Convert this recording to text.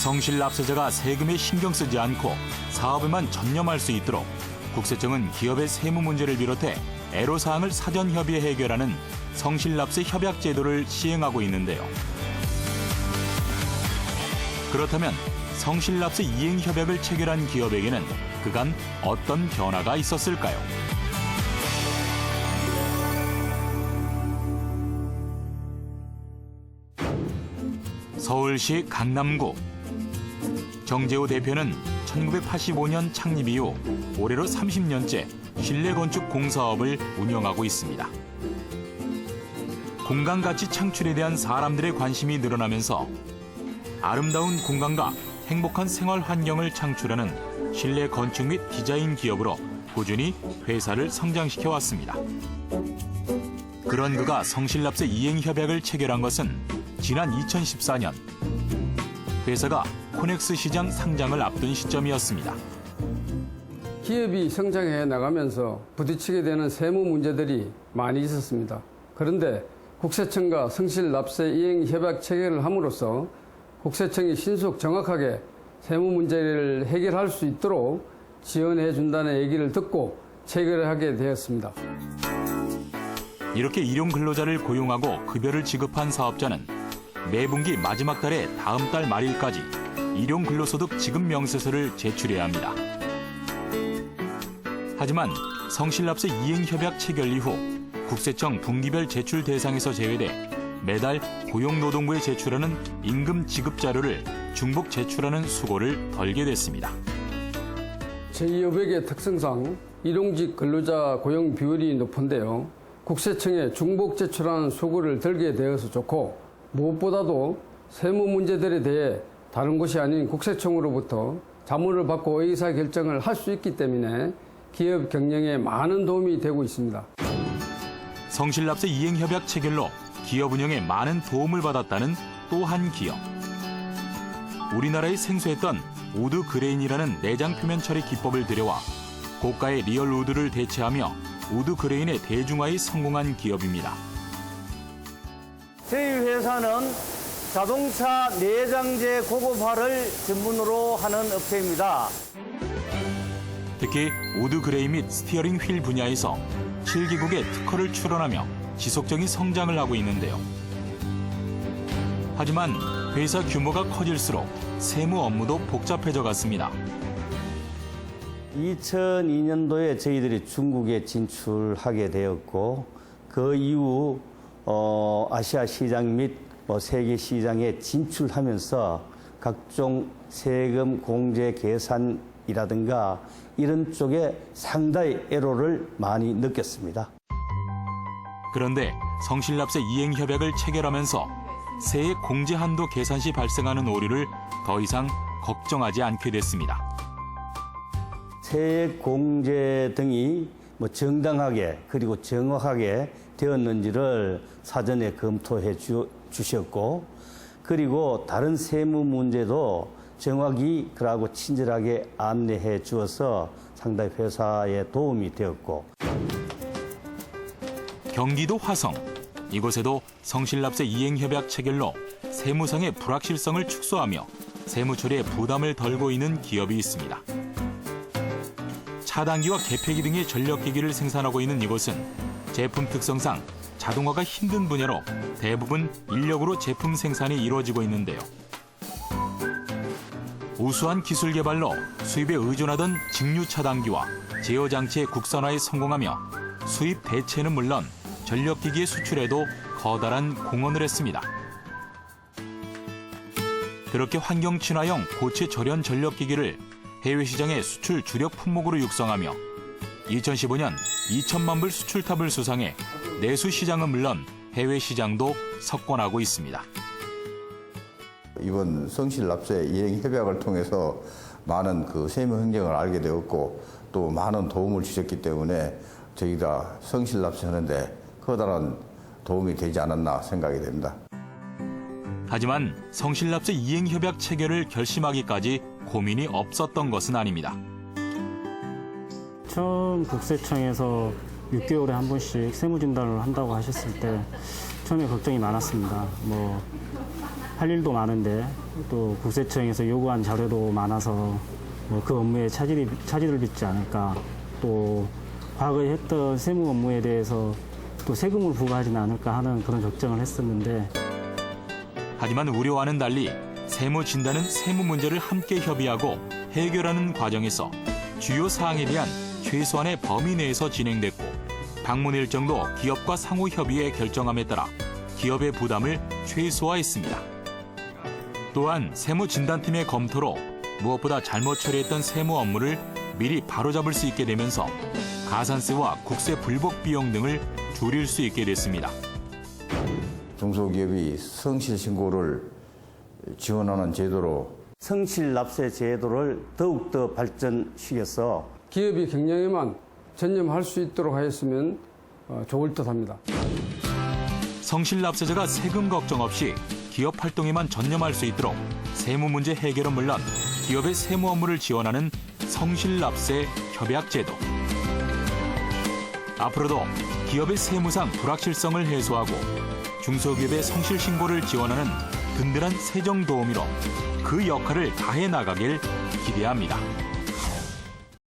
성실 납세자가 세금에 신경 쓰지 않고 사업에만 전념할 수 있도록 국세청은 기업의 세무 문제를 비롯해 애로사항을 사전 협의해 해결하는 성실납세 협약 제도를 시행하고 있는데요. 그렇다면 성실납세 이행 협약을 체결한 기업에게는 그간 어떤 변화가 있었을까요? 서울시 강남구 정재호 대표는 1985년 창립 이후 올해로 30년째 실내 건축 공사업을 운영하고 있습니다. 공간 가치 창출에 대한 사람들의 관심이 늘어나면서 아름다운 공간과 행복한 생활 환경을 창출하는 실내 건축 및 디자인 기업으로 꾸준히 회사를 성장시켜 왔습니다. 그런 그가 성실납세 이행 협약을 체결한 것은 지난 2014년 회사가 코넥스 시장 상장을 앞둔 시점이었습니다. 기업이 성장해 나가면서 부딪히게 되는 세무 문제들이 많이 있었습니다. 그런데 국세청과 성실 납세 이행 협약 체결을 함으로써 국세청이 신속 정확하게 세무 문제를 해결할 수 있도록 지원해 준다는 얘기를 듣고 체결하게 되었습니다. 이렇게 일용 근로자를 고용하고 급여를 지급한 사업자는 매 분기 마지막 달에 다음 달 말일까지 일용 근로소득 지급 명세서를 제출해야 합니다. 하지만 성실납세 이행 협약 체결 이후 국세청 분기별 제출 대상에서 제외돼 매달 고용노동부에 제출하는 임금 지급 자료를 중복 제출하는 수고를 덜게 됐습니다. 제2여백의 특성상 일용직 근로자 고용 비율이 높은데요. 국세청에 중복 제출하는 수고를 들게 되어서 좋고 무엇보다도 세무 문제들에 대해 다른 곳이 아닌 국세청으로부터 자문을 받고 의사 결정을 할 수 있기 때문에 기업 경영에 많은 도움이 되고 있습니다. 성실납세 이행 협약 체결로 기업 운영에 많은 도움을 받았다는 또 한 기업. 우리나라에 생소했던 우드 그레인이라는 내장 표면 처리 기법을 들여와 고가의 리얼 우드를 대체하며 우드 그레인의 대중화에 성공한 기업입니다. 저희 회사는 자동차 내장재 고급화를 전문으로 하는 업체입니다. 특히 우드 그레이 및 스티어링 휠 분야에서 7기국의 특허를 출원하며 지속적인 성장을 하고 있는데요. 하지만 회사 규모가 커질수록 세무 업무도 복잡해져 갔습니다. 2002년도에 저희들이 중국에 진출하게 되었고 그 이후 어, 아시아 시장 및뭐 세계 시장에 진출하면서 각종 세금 공제 계산이라든가 이런 쪽에 상당히 애로를 많이 느꼈습니다. 그런데 성실납세 이행 협약을 체결하면서 세액 공제 한도 계산 시 발생하는 오류를 더 이상 걱정하지 않게 됐습니다. 세액 공제 등이 뭐 정당하게 그리고 정확하게 되었는지를 사전에 검토해 주, 주셨고 그리고 다른 세무 문제도 정확히 그러고 친절하게 안내해 주어서 상당히 회사에 도움이 되었고 경기도 화성 이곳에도 성실납세 이행 협약 체결로 세무상의 불확실성을 축소하며 세무 처리에 부담을 덜고 있는 기업이 있습니다. 차단기와 개폐기 등의 전력기기를 생산하고 있는 이곳은 제품 특성상 자동화가 힘든 분야로 대부분 인력으로 제품 생산이 이루어지고 있는데요. 우수한 기술 개발로 수입에 의존하던 직류 차단기와 제어 장치의 국산화에 성공하며 수입 대체는 물론 전력기기의 수출에도 커다란 공헌을 했습니다. 그렇게 환경 친화형 고체 절연 전력기기를 해외 시장의 수출 주력 품목으로 육성하며 2015년 2천만 불 수출탑을 수상해 내수 시장은 물론 해외 시장도 석권하고 있습니다. 이번 성실 납세 이행 협약을 통해서 많은 그 세무 행정을 알게 되었고 또 많은 도움을 주셨기 때문에 저희가 성실 납세하는데 커다란 도움이 되지 않았나 생각이 됩니다. 하지만 성실납세 이행 협약 체결을 결심하기까지 고민이 없었던 것은 아닙니다. 처음 국세청에서 6개월에 한 번씩 세무 진단을 한다고 하셨을 때 처음에 걱정이 많았습니다. 뭐 할 일도 많은데 또 국세청에서 요구한 자료도 많아서 뭐 그 업무에 차질이, 차질을 빚지 않을까 또 과거에 했던 세무 업무에 대해서 또 세금을 부과하지는 않을까 하는 그런 걱정을 했었는데 하지만 우려와는 달리 세무 진단은 세무 문제를 함께 협의하고 해결하는 과정에서 주요 사항에 대한 최소한의 범위 내에서 진행됐고 방문 일정도 기업과 상호 협의의 결정함에 따라 기업의 부담을 최소화했습니다. 또한 세무 진단팀의 검토로 무엇보다 잘못 처리했던 세무 업무를 미리 바로잡을 수 있게 되면서 가산세와 국세 불복 비용 등을 줄일 수 있게 됐습니다. 중소기업이 성실 신고를 지원하는 제도로 성실 납세 제도를 더욱더 발전시켜서 기업이 경영에만 전념할 수 있도록 하였으면 어, 좋을 듯합니다. 성실 납세자가 세금 걱정 없이 기업 활동에만 전념할 수 있도록 세무 문제 해결은 물론 기업의 세무 업무를 지원하는 성실 납세 협약 제도. 앞으로도 기업의 세무상 불확실성을 해소하고 중소기업의 성실 신고를 지원하는 든든한 세정 도우미로 그 역할을 다해 나가길 기대합니다.